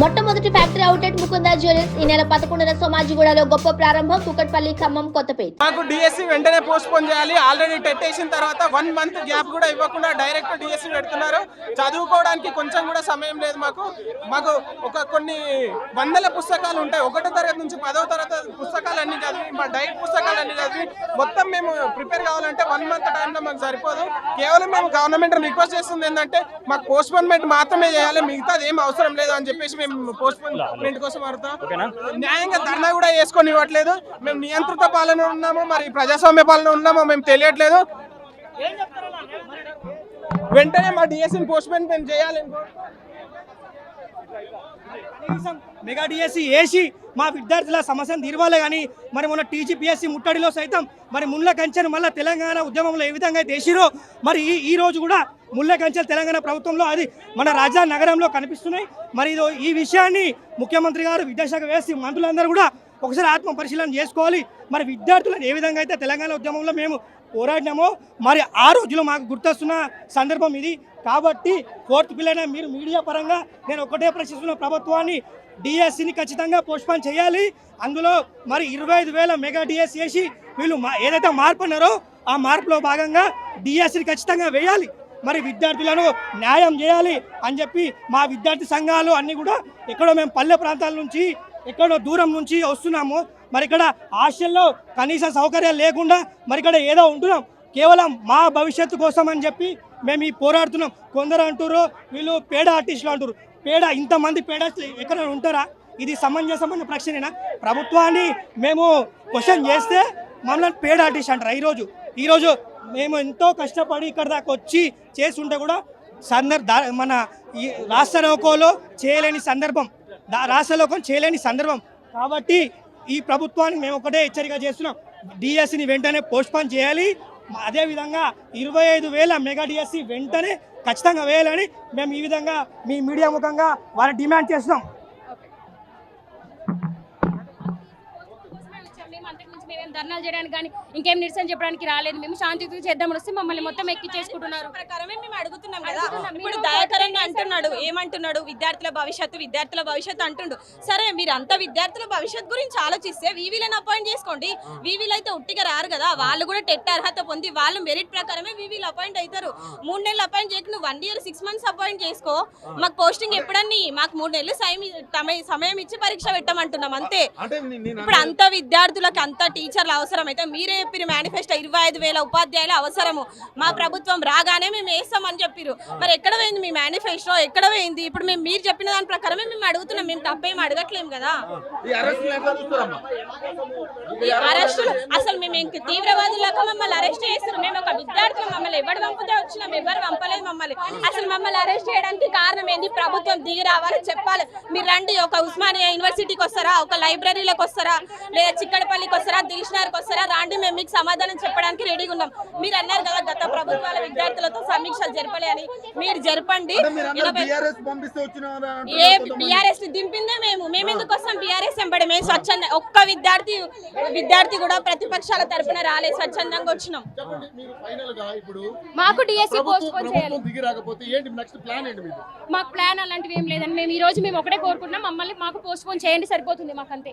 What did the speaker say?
మొట్టమొదటి factory outlet Mukunda jewellers ఈ నెల పదకొండున సోమాజిగూడలో గొప్ప ప్రారంభం కుకట్పల్లి ఖమ్మం కొత్తపేట. మాకు డిఎస్సి వెంటనే పోస్ట్ పోన్ చేయాలి. ఆల్రెడీ టెట్ వేసిన తర్వాత వన్ మంత్ గ్యాప్ కూడా ఇవ్వకుండా డైరెక్ట్ డిఎస్సి పెడుతున్నారు. చదువుకోవడానికి కొంచెం కూడా సమయం లేదు మాకు. మాకు ఒక కొన్ని వందల పుస్తకాలు ఉంటాయి. ఒకటో తరగతి నుంచి పదో తరగతి పుస్తకాలు అన్ని చదివి మా డైట్ పుస్తకాలు అన్ని చదివి మొత్తం మేము ప్రిపేర్ కావాలంటే వన్ మంత్ టైంలో మాకు సరిపోదు. కేవలం మేము గవర్నమెంట్ రిక్వెస్ట్ చేస్తుంది ఏంటంటే మాకు పోస్ట్ పోన్మెంట్ మాత్రమే చేయాలి. మిగతాది ఏం అవసరం లేదు అని చెప్పేసి మేము పోస్ట్ పోన్మెంట్ కోసం అడుగుతాం న్యాయంగా ధర్నా కూడా వేసుకొని ఇవ్వట్లేదు. మేము నియంత్రిత పాలన ఉన్నామో మరి ప్రజాస్వామ్య పాలన ఉన్నామో మేము తెలియట్లేదు. వెంటనే మా డిఎస్సీని పోస్ట్మెంట్ మేము చేయాలి. కనీసం మెగా డిఎస్సి వేసి మా విద్యార్థుల సమస్యను తీరవాలి కానీ మరి మొన్న టీజీపీఎస్సీ ముట్టడిలో సైతం మరి ముళ్ళ కంచెను మళ్ళీ తెలంగాణ ఉద్యమంలో ఏ విధంగా అయితే మరి ఈ ఈ రోజు కూడా ముళ్ళ కంచెలు తెలంగాణ ప్రభుత్వంలో అది మన రాజధాని నగరంలో కనిపిస్తున్నాయి. మరి ఇదో ఈ విషయాన్ని ముఖ్యమంత్రి గారు విద్యాశాఖ వేసి మంత్రులందరూ కూడా ఒకసారి ఆత్మ పరిశీలన చేసుకోవాలి. మరి విద్యార్థులను ఏ విధంగా అయితే తెలంగాణ ఉద్యమంలో మేము పోరాడినామో మరి ఆ రోజులో మాకు గుర్తొస్తున్న సందర్భం ఇది. కాబట్టి ఫోర్త్ పిల్లన మీరు మీడియా పరంగా నేను ఒకటే ప్రశ్నిస్తున్న ప్రభుత్వాన్ని డిఎస్సిని ఖచ్చితంగా పోస్ట్పోన్ చేయాలి. అందులో మరి ఇరవై ఐదు వేల మెగా డిఎస్ చేసి వీళ్ళు మా ఏదైతే మార్పు అన్నారో ఆ మార్పులో భాగంగా డిఎస్సిని ఖచ్చితంగా వేయాలి. మరి విద్యార్థులను న్యాయం చేయాలి అని చెప్పి మా విద్యార్థి సంఘాలు అన్నీ కూడా ఎక్కడో మేము పల్లె ప్రాంతాల నుంచి ఎక్కడో దూరం నుంచి వస్తున్నాము. మరి ఇక్కడ హాస్టల్లో కనీస సౌకర్యాలు లేకుండా మరి ఇక్కడ ఏదో ఉంటున్నాం. కేవలం మా భవిష్యత్తు కోసం అని చెప్పి మేము ఈ పోరాడుతున్నాం. కొందరు అంటారు వీళ్ళు పేడ ఆర్టిస్టులు అంటారు పేడ ఇంతమంది పేడ ఎక్కడ ఉంటారా? ఇది సమంజసమైన ప్రశ్నేనా? ప్రభుత్వాన్ని మేము క్వశ్చన్ చేస్తే మమ్మల్ని పేడ ఆర్టిస్ట్ అంటారు. ఈరోజు ఈరోజు మేము ఎంతో కష్టపడి ఇక్కడ దాకా వచ్చి చేస్తుంటే కూడా సందర్ మన రాష్ట్ర లోకోలో చేయలేని సందర్భం. దా- చేయలేని సందర్భం. కాబట్టి ఈ ప్రభుత్వానికి మేము ఒకటే హెచ్చరిక చేస్తున్నాం. డిఎస్సిని వెంటనే పోస్ట్పోన్ చేయాలి. అదేవిధంగా ఇరవై ఐదు వేల మెగా డిఎస్సి వెంటనే ఖచ్చితంగా వేయాలని మేము ఈ విధంగా మీ మీడియా ముఖంగా వారిని డిమాండ్ చేస్తున్నాం. మేమేం ధర్నాలు చేయడానికి కానీ ఇంకేం నిరసన చెప్పడానికి రాలేదు. మేము శాంతియుతంగా చేద్దాం వస్తే మమ్మల్ని మొత్తం ఎక్కి చేసుకుంటున్నారు ప్రకారమే మేము అడుగుతున్నాం కదా. ఇప్పుడు దయాకరంగా అంటున్నాడు. ఏమంటున్నాడు? విద్యార్థుల భవిష్యత్తు విద్యార్థుల భవిష్యత్తు అంటుండు. సరే మీరు అంత విద్యార్థుల భవిష్యత్తు గురించి ఆలోచిస్తే వీవీలను అపాయింట్ చేసుకోండి. వీవీలు అయితే ఉట్టిగా రారు కదా. వాళ్ళు కూడా టెట్ అర్హత పొంది వాళ్ళు మెరిట్ ప్రకారమే వీవీలు అపాయింట్ అవుతారు. మూడు నెలలు అపాయింట్ చేయక నువ్వు one year six months appoint చేసుకో. మాకు పోస్టింగ్ ఎప్పుడన్నీ? మాకు మూడు నెలలు సమయం ఇచ్చి పరీక్ష పెట్టమంటున్నాం అంతే. ఇప్పుడు అంత విద్యార్థులకు అంత టీచర్లు అవసరం అయితే మీరే చెప్పిన మేనిఫెస్టో ఇరవై ఐదు వేల ఉపాధ్యాయులు అవసరము. మా ప్రభుత్వం రాగానే మేము వేస్తామని చెప్పిరు మరి ఎక్కడ పోయింది మీ మేనిఫెస్టో? ఎక్కడ పోయింది? ఇప్పుడు మేము మీరు చెప్పిన దాని ప్రకారమే మేము అడుగుతున్నాం. మేము తప్పేం అడగట్లేము కదా. అరెస్టులు అసలు మేము ఇంక తీవ్రవాదులకు మమ్మల్ని అరెస్ట్ చేస్తున్నాం మేము ఒక విద్యార్థులు మమ్మల్ని ఎవరు పంపితే వచ్చినాం ఎవరు పంపలేదు మమ్మల్ని. అసలు మమ్మల్ని అరెస్ట్ చేయడానికి కారణం ఏంది? ప్రభుత్వం దిగి రావాలని చెప్పాలి. మీరు రండి ఒక ఉస్మానియా యూనివర్సిటీకి వస్తారా? ఒక లైబ్రరీలోకి వస్తారా? లేదా చిక్కడపల్లికి వస్తారా? దిల్షనర్కి వస్తారా? రాండి మేము మీకు సమాధానం చెప్పడానికి రెడీగా ఉన్నాం. మీరు అన్నారు కదా గత ప్రభుత్వాల విద్యార్థులతో సమీక్షలు జరపలే అని. మీరు జరపండి. ఏ బీఆర్ఎస్ దింపిందే మేము. మేము ఎందుకు వస్తాం? బీఆర్ఎస్ వెంబడి. మేము స్వచ్ఛంద ఒక్క విద్యార్థి విద్యార్థి కూడా ప్రతిపక్షాల తరపున రాలే. స్వచ్ఛందంగా వచ్చినాం. చెప్పండి మీరు ఫైనల్గా ఇప్పుడు మాకు డిఎస్సి పోస్ట్ పోన్ చేయాలి ప్రభుత్వం దిగి రాకపోతే ఏంటి? నెక్స్ట్ ప్లాన్ ఏంటి మీది? మాకు ప్లాన్ అలాంటివి ఏం లేదండి. మేము ఈ రోజు మేము ఒకటే కోరుకుంటున్నాం. మమ్మల్ని మాకు పోస్ట్ పోన్ చేయండి. సరిపోతుంది మాకు అంతే